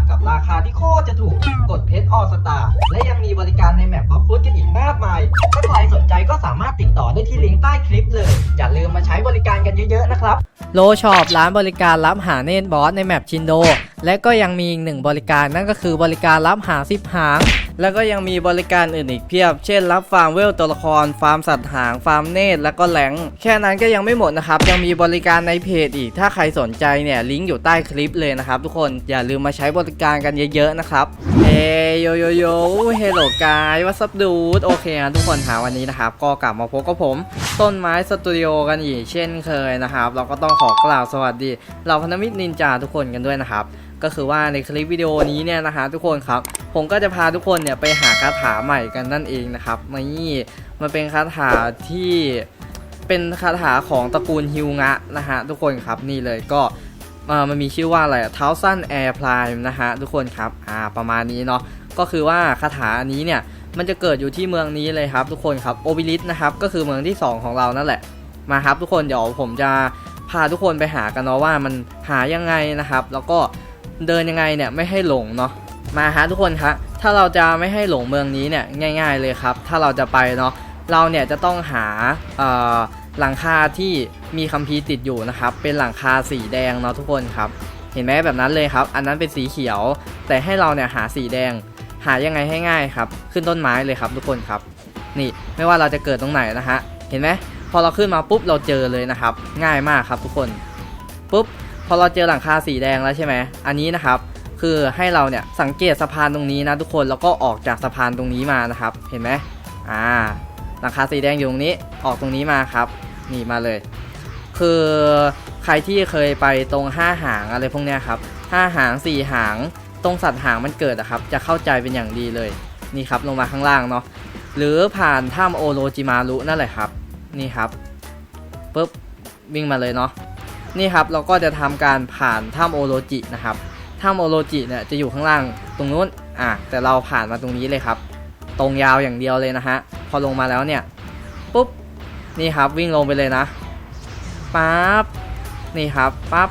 ๆ ราคาที่โคตรจะถูก กดเพชรออสตาและยังมีบริการในแมปบล็อกฟุตกันอีกมากมาย ถ้าใครสนใจก็สามารถติดต่อได้ที่ลิงก์ใต้คลิปเลย อย่าลืมมาใช้บริการกันเยอะๆนะครับ โลช็อปร้านบริการรับหาเนตบอสในแมปชินโด และก็ยังมีอีกหนึ่งบริการนั่นก็คือบริการรับหาสิบหาง แล้วก็ยังมีบริการอื่นอีกเพียบ เช่น รับฟาร์มเวลตัวละคร ฟาร์มสัตว์หาง ฟาร์มเนตแล้วก็แหลง แค่นั้นก็ยังไม่หมดนะครับ ยังมีบริการในเพจอีก ถ้าใครสนใจเนี่ย ลิงก์อยู่ใต้คลิปเลยนะครับทุกคน อย่าลืมมาใช้บริการกันเยอะๆนะครับเฮ้โยโยโยเฮลโลกายวัสดูดโอเคนะทุกคนหาวันนี้นะครับ ก็กลับมาพบกับผม ต้นไม้สตูดิโอกันอีกเช่นเคยนะครับ เราก็ต้องขอกล่าวสวัสดีเหล่าพันธมิตรนินจาทุกคนกันด้วยนะครับ ก็คือว่าในคลิปวิดีโอนี้เนี่ยนะฮะทุกคนครับ ผมก็จะพาทุกคนเนี่ยไปหาคาถาใหม่กันนั่นเองนะครับนี่มันเป็นคาถาที่เป็นคาถาของตระกูลฮิวงะนะฮะทุกคนครับนี่เลยก็มันมีชื่อว่าอะไรเท้าสั้นแอร์พลายนะฮะทุกคนครับอ่าประมาณนี้เนาะก็คือว่าคาถาอันนี้เนี่ยมันจะเกิดอยู่ที่เมืองนี้เลยครับ ทุกคนครับโอบิลิสนะครับก็คือเมืองที่สองของเรานั่นแหละมาครับ ทุกคนเดี๋ยวผมจะพาทุกคนไปหากันเนาะว่ามันหายังไงนะครับ แล้วก็ เดินยังไงเนี่ยไม่ให้หลงเนาะมาฮะทุกคนครับถ้าเราจะไม่ให้หลงเมืองนี้เนี่ยง่าย ๆเลยครับ ถ้าเราจะไปเนาะเราเนี่ยจะต้องหาหลังคาที่มีคัมภีร์ติดอยู่นะครับ เป็นหลังคาสีแดงเนาะทุกคนครับ เห็นไหมแบบนั้นเลยครับ อันนั้นเป็นสีเขียว แต่ให้เราเนี่ยหาสีแดง หายังไงให้ง่ายครับ ขึ้นต้นไม้เลยครับทุกคนครับ นี่ไม่ว่าเราจะเกิดตรงไหนนะฮะเห็นไหมพอเราขึ้นมาปุ๊บเราเจอเลยนะครับ ง่ายมากครับทุกคนปุ๊บ อเราเจอหลังคาสีแดงแล้วใช่ไหมอันนี้นะครับคือให้เราเนี่ยสังเกตสะพานตรงนี้นะทุกคนแล้วก็ออกจากสะพานตรงนี้มานะครับเห็นไหมอ่าหลังคาสีแดงอยู่ตรงนี้ออกตรงนี้มาครับนี่มาเลย คือใครที่เคยไปตรงห้าหางอะไรพวกเนี้ยครับห้าหางสี่หางตรงสัตว์หางมันเกิดอะครับ จะเข้าใจเป็นอย่างดีเลยนี่ครับลงมาข้างล่างเนาะหรือผ่านถ้ำโอโรจิมารุนั่นแหละครับ นี่ครับปุ๊บวิ่งมาเลยเนาะ นี่ครับเราก็จะทำการผ่านถ้ำโอโรจินะครับถ้ำโอโรจิเนี่ยจะอยู่ข้างล่างตรงนู้นอะแต่เราผ่านมาตรงนี้เลยครับ ตรงยาวอย่างเดียวเลยนะฮะพอลงมาแล้วเนี่ยปุ๊บนี่ครับวิ่งลงไปเลยนะปั๊บนี่ครับปั๊บ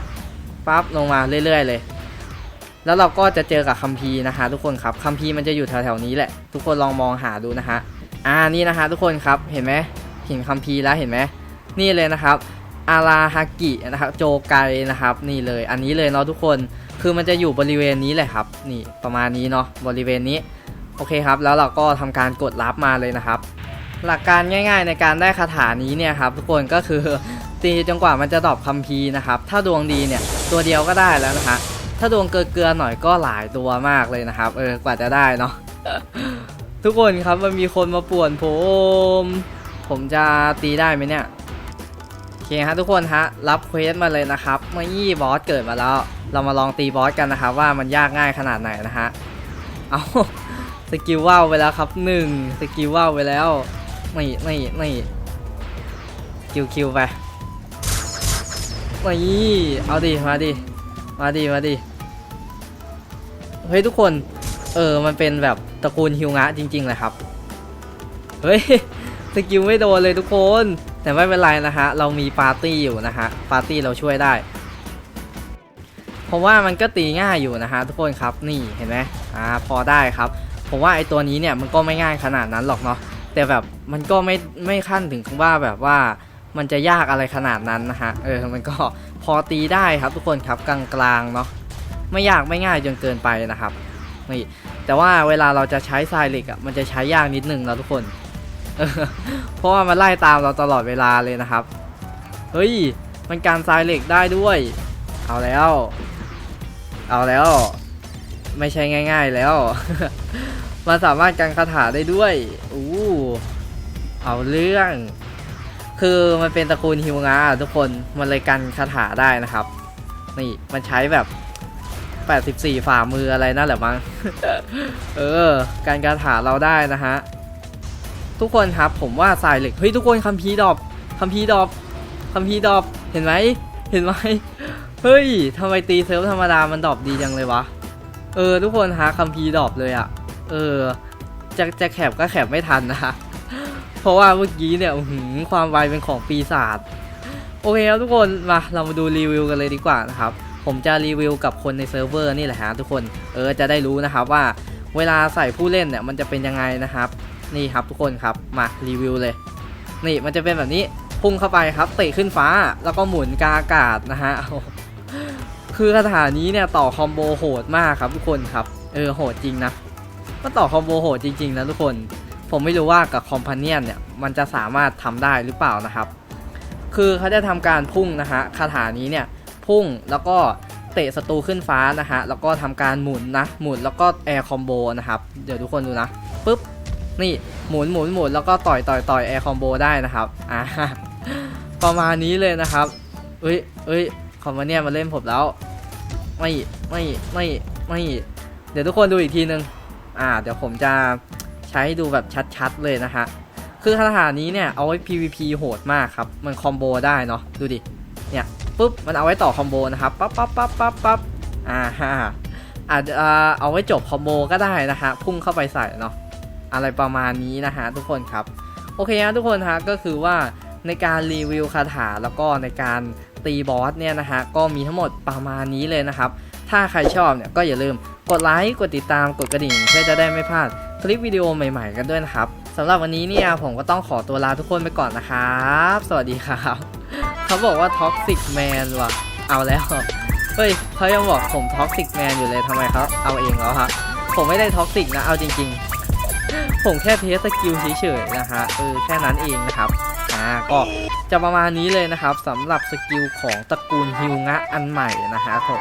ปั๊บลงมาเรื่อย ๆ เลย แล้วเราก็จะเจอกับคัมภีร์นะฮะทุกคนครับคัมภีร์มันจะอยู่แถวๆนี้แหละ ทุกคนลองมองหาดูนะฮะอ่านี่นะฮะทุกคนครับเห็นไหมเห็นคัมภีร์แล้วเห็นไหมนี่เลยนะครับ อาราฮากินะครับโจไกนะครับนี่เลยอันนี้เลยเนาะทุกคนคือมันจะอยู่บริเวณนี้แหละครับ นี่ประมาณนี้เนาะบริเวณนี้โอเคครับ แล้วเราก็ทำการกดรับมาเลยนะครับ หลักการง่ายๆในการได้คาถานี้เนี่ยครับทุกคนก็คือตีจนกว่ามันจะดอปคัมภีร์นะครับ ถ้าดวงดีเนี่ยตัวเดียวก็ได้แล้วนะฮะถ้าดวงเกลือๆหน่อยก็หลายตัวมากเลยนะครับ เออกว่าจะได้เนาะทุกคนครับมันมีคนมาป่วนผม ผมจะตีได้ไหมเนี่ย คฮะทุกคนฮะรับเควสมาเลยนะครับเมื่อยี่บอสเกิดมาแล้ว เรามาลองตีบอสกันนะครับว่ามันยากง่ายขนาดไหนนะฮะเอาสกิลว่าวไปแล้วครับหนึ่งสกิลว่าวไปแล้วไม่ไม่ไม่คิวคิวไปไม่เอาดิมาดิมาดิมาดิเฮ้ยทุกคน เออมันเป็นแบบตระกูลฮิวงะจริงๆเลยครับ เฮ้ยสกิลไม่โดนเลยทุกคน แต่ไม่เป็นไรนะฮะ เรามีปาร์ตี้อยู่นะฮะ ปาร์ตี้เราช่วยได้ ผมว่ามันก็ตีง่ายอยู่นะฮะทุกคนครับ นี่เห็นไหมอ่าพอได้ครับ ผมว่าไอตัวนี้เนี่ยมันก็ไม่ง่ายขนาดนั้นหรอกเนาะ แต่แบบมันก็ไม่ไม่ขั้นถึงว่าแบบว่ามันจะยากอะไรขนาดนั้นนะฮะ เออ มันก็พอตีได้ครับทุกคนครับกลางๆเนาะ ไม่ยากไม่ง่ายจนเกินไปนะครับ นี่ แต่ว่าเวลาเราจะใช้ทรายเหล็กอะ มันจะใช้ยากนิดนึงนะทุกคน เพราะว่ามันไล่ตามเราตลอดเวลาเลยนะครับ เฮ้ย มันการทรายเหล็กได้ด้วย เอาแล้ว เอาแล้ว ไม่ใช่ง่าย ๆแล้ว มันสามารถกันคาถาได้ด้วย อู้ เอาเรื่อง คือมันเป็นตระกูลฮิวงาทุกคน มันเลยกันคาถาได้นะครับ นี่ มันใช้แบบ84ฝ่ามืออะไรนั่นแหละมั้ง เออ การกาถาเราได้นะฮะ ทุกคนครับผมว่าสายเหล็กเฮ้ยทุกคนคัมภีดรอปคัมภีดรอปคัมภีดรอปเห็นไหมเห็นไหมเฮ้ยทำไมตีเซิร์ฟธรรมดามันดรอปดีจังเลยวะเออทุกคนฮะคัมภีดรอปเลยอะเออจะจะแคปก็แคปไม่ทันนะฮะเพราะว่าเมื่อกี้เนี่ยหืความไวเป็นของปีศาจโอเคครับทุกคนมาเรามาดูรีวิวกันเลยดีกว่านะครับผมจะรีวิวกับคนในเซิร์ฟเวอร์นี่แหละฮะทุกคนเออจะได้รู้นะครับว่าเวลาใส่ผู้เล่นเนี่ยมันจะเป็นยังไงนะครับ นี่ครับทุกคนครับมารีวิวเลย นี่มันจะเป็นแบบนี้พุ่งเข้าไปครับเตะขึ้นฟ้าแล้วก็หมุนกาอากาศนะฮะคือคาถานี้เนี่ยต่อคอมโบโหดมากครับทุกคนครับเออโหดจริงนะมันต่อคอมโบโหดจริงๆนะทุกคน ผมไม่รู้ว่ากับคอมพาเนียนเนี่ยมันจะสามารถทำได้หรือเปล่านะครับ คือเขาจะทำการพุ่งนะฮะคาถานี้เนี่ยพุ่งแล้วก็เตะศัตรูขึ้นฟ้านะฮะแล้วก็ทำการหมุนนะหมุนแล้วก็แอร์คอมโบนะครับเดี๋ยวทุกคนดูนะปุ๊บ นี่หมุนหมุนหมุนแล้วก็ต่อยต่อยต่อยแอร์คอมโบได้นะครับอ่าประมาณนี้เลยนะครับเอ้ยเอ้ยคอมมาเนี่ยมาเล่นผมแล้ว ไม่ไม่ไม่ไม่ เดี๋ยวทุกคนดูอีกทีนึงอ่า เดี๋ยวผมจะใช้ให้ดูแบบชัดๆเลยนะฮะคือคาถานี้เนี่ยเอาไว้ PVP โหดมากครับ มันคอมโบได้เนาะดูดิเนี่ยปุ๊บมันเอาไว้ต่อคอมโบนะครับปั๊บปั๊บปั๊บปั๊บปั๊บอ่าฮะอาจจะเอาไว้จบคอมโบก็ได้นะฮะพุ่งเข้าไปใส่เนาะ อะไรประมาณนี้นะฮะทุกคนครับ โอเคนะทุกคนฮะก็คือว่าในการรีวิวคาถาแล้วก็ในการตีบอสเนี่ยนะฮะก็มีทั้งหมดประมาณนี้เลยนะครับ ถ้าใครชอบเนี่ยก็อย่าลืมกดไลค์กดติดตามกดกระดิ่งเพื่อจะได้ไม่พลาดคลิปวิดีโอใหม่ๆกันด้วยนะครับสำหรับวันนี้เนี่ยผมก็ต้องขอตัวลาทุกคนไปก่อนนะครับ สวัสดีครับเขาบอกว่าท็อกซิกแมนว่ะเอาแล้วเฮ้ยเขายังบอกผมท็อกซิกแมนอยู่เลยทำไมเขาเอาเองแล้วฮะผมไม่ได้ท็อกซิกนะเอาจริง ๆ ผมแค่เทสสกิลเฉยๆนะฮะเออแค่นั้นเองนะครับอ่าก็จะประมาณนี้เลยนะครับสำหรับสกิลของตระกูลฮิวงะอันใหม่นะฮะผม